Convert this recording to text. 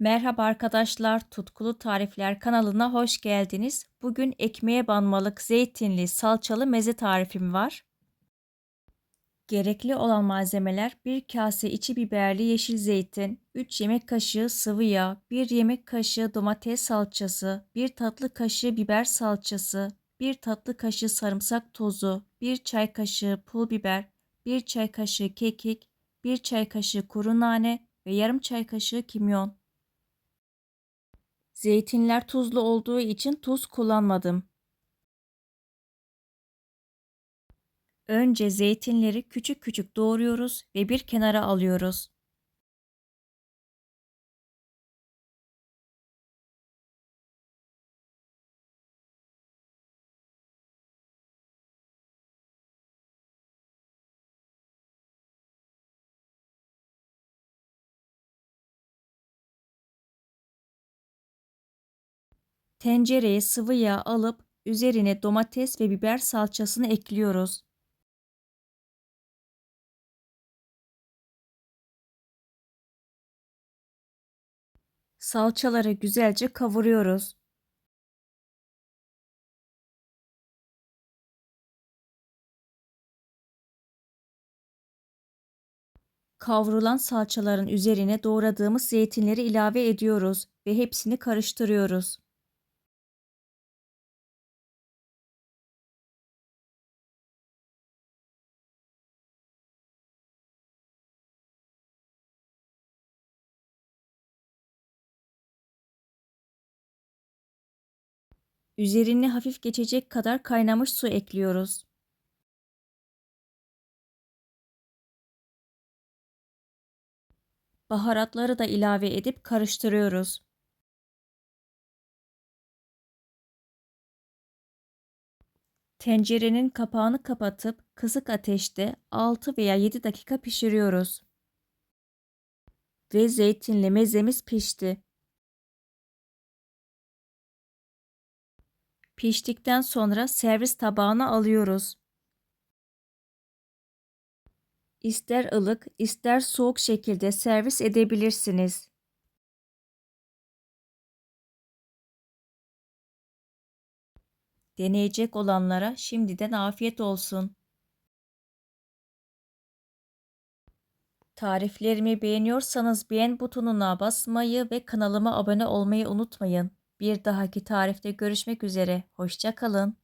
Merhaba arkadaşlar, Tutkulu Tarifler kanalına hoş geldiniz. Bugün ekmeğe banmalık zeytinli salçalı meze tarifim var. Gerekli olan malzemeler 1 kase içi biberli yeşil zeytin, 3 yemek kaşığı sıvı yağ, 1 yemek kaşığı domates salçası, 1 tatlı kaşığı biber salçası, 1 tatlı kaşığı sarımsak tozu, 1 çay kaşığı pul biber, 1 çay kaşığı kekik, 1 çay kaşığı kuru nane ve yarım çay kaşığı kimyon. Zeytinler tuzlu olduğu için tuz kullanmadım. Önce zeytinleri küçük küçük doğruyoruz ve bir kenara alıyoruz. Tencereye sıvı yağ alıp üzerine domates ve biber salçasını ekliyoruz. Salçaları güzelce kavuruyoruz. Kavrulan salçaların üzerine doğradığımız zeytinleri ilave ediyoruz ve hepsini karıştırıyoruz. Üzerine hafif geçecek kadar kaynamış su ekliyoruz. Baharatları da ilave edip karıştırıyoruz. Tencerenin kapağını kapatıp kısık ateşte 6 veya 7 dakika pişiriyoruz. Ve zeytinli mezemiz pişti. Piştikten sonra servis tabağına alıyoruz. İster ılık, ister soğuk şekilde servis edebilirsiniz. Deneyecek olanlara şimdiden afiyet olsun. Tariflerimi beğeniyorsanız beğen butonuna basmayı ve kanalıma abone olmayı unutmayın. Bir dahaki tarifte görüşmek üzere. Hoşçakalın.